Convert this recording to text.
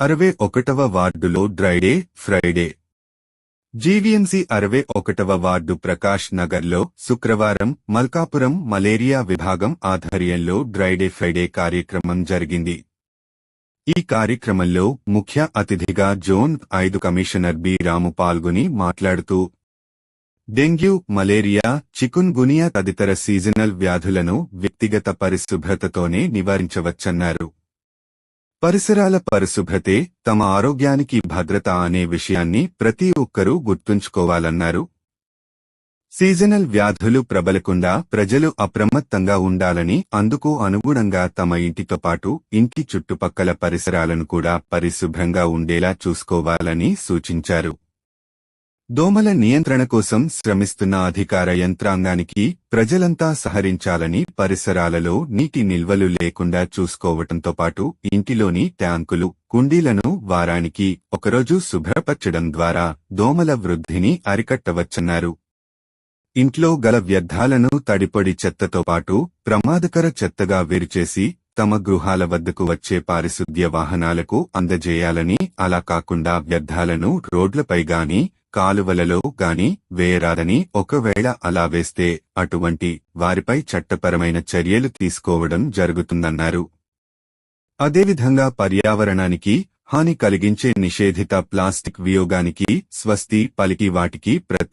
అరవై ఒకటవ వార్డులో డ్రైడే ఫ్రైడే. జీవీఎంసీ అరవై ఒకటవ వార్డు ప్రకాష్ నగర్లో శుక్రవారం మల్కాపురం మలేరియా విభాగం ఆధ్వర్యంలో డ్రైడే ఫ్రైడే కార్యక్రమం జరిగింది. ఈ కార్యక్రమంలో ముఖ్య అతిథిగా జోన్ ఐదు కమిషనర్ బి రాము పాల్గొని మాట్లాడుతూ డెంగ్యూ మలేరియా చికున్ గునియా తదితర సీజనల్ వ్యాధులను వ్యక్తిగత పరిశుభ్రతతోనే నివారించవచ్చన్నారు. పరిసరాల పరిశుభ్రతే తమ ఆరోగ్యానికి భద్రత అనే విషయాన్ని ప్రతి ఒక్కరూ గుర్తుంచుకోవాలన్నారు. సీజనల్ వ్యాధులు ప్రబలకుండా ప్రజలు అప్రమత్తంగా ఉండాలని అందుకు అనుగుణంగా తమ ఇంటితో పాటు ఇంటి చుట్టుపక్కల పరిసరాలను కూడా పరిశుభ్రంగా ఉండేలా చూసుకోవాలని సూచించారు. దోమల నియంత్రణ కోసం శ్రమిస్తున్న అధికార యంత్రాంగానికి ప్రజలంతా సహరించాలని పరిసరాలలో నీటి నిల్వలు లేకుండా చూసుకోవటంతో పాటు ఇంటిలోని ట్యాంకులు కుండీలను వారానికి ఒకరోజు శుభ్రపరచడం ద్వారా దోమల వృద్ధిని అరికట్టవచ్చన్నారు. ఇంట్లో గల వ్యర్థాలను తడిపొడి చెత్తతో పాటు ప్రమాదకర చెత్తగా వేరుచేసి తమ గృహాల వద్దకు వచ్చే పారిశుద్ధ్య వాహనాలకు అందజేయాలని అలా కాకుండా వ్యర్థాలను రోడ్లపై గాని కాలువలలో గాని వేయరాదని ఒకవేళ అలా వేస్తే అటువంటి వారిపై చట్టపరమైన చర్యలు తీసుకోవడం జరుగుతుందన్నారు. అదేవిధంగా పర్యావరణానికి హాని కలిగించే నిషేధిత ప్లాస్టిక్ వియోగానికి స్వస్తి పలికి వాటికి ప్రతి